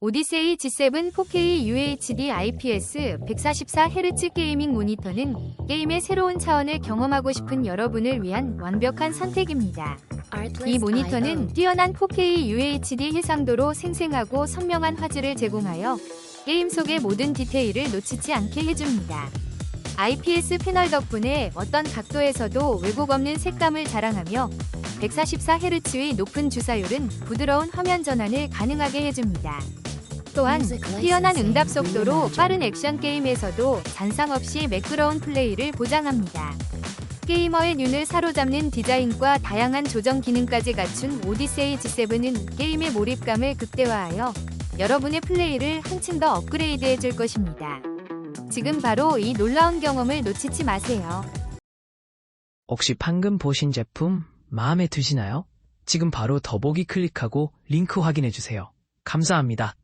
오디세이 G7 4K UHD IPS 144Hz 게이밍 모니터는 게임의 새로운 차원을 경험하고 싶은 여러분을 위한 완벽한 선택입니다. 이 모니터는 뛰어난 4K UHD 해상도로 생생하고 선명한 화질을 제공하여 게임 속의 모든 디테일을 놓치지 않게 해줍니다. IPS 패널 덕분에 어떤 각도에서도 왜곡 없는 색감을 자랑하며 144Hz의 높은 주사율은 부드러운 화면 전환을 가능하게 해줍니다. 또한 뛰어난 응답 속도로 빠른 액션 게임에서도 잔상 없이 매끄러운 플레이를 보장합니다. 게이머의 눈을 사로잡는 디자인과 다양한 조정 기능까지 갖춘 오디세이 G7은 게임의 몰입감을 극대화하여 여러분의 플레이를 한층 더 업그레이드해 줄 것입니다. 지금 바로 이 놀라운 경험을 놓치지 마세요. 혹시 방금 보신 제품 마음에 드시나요? 지금 바로 더보기 클릭하고 링크 확인해 주세요. 감사합니다.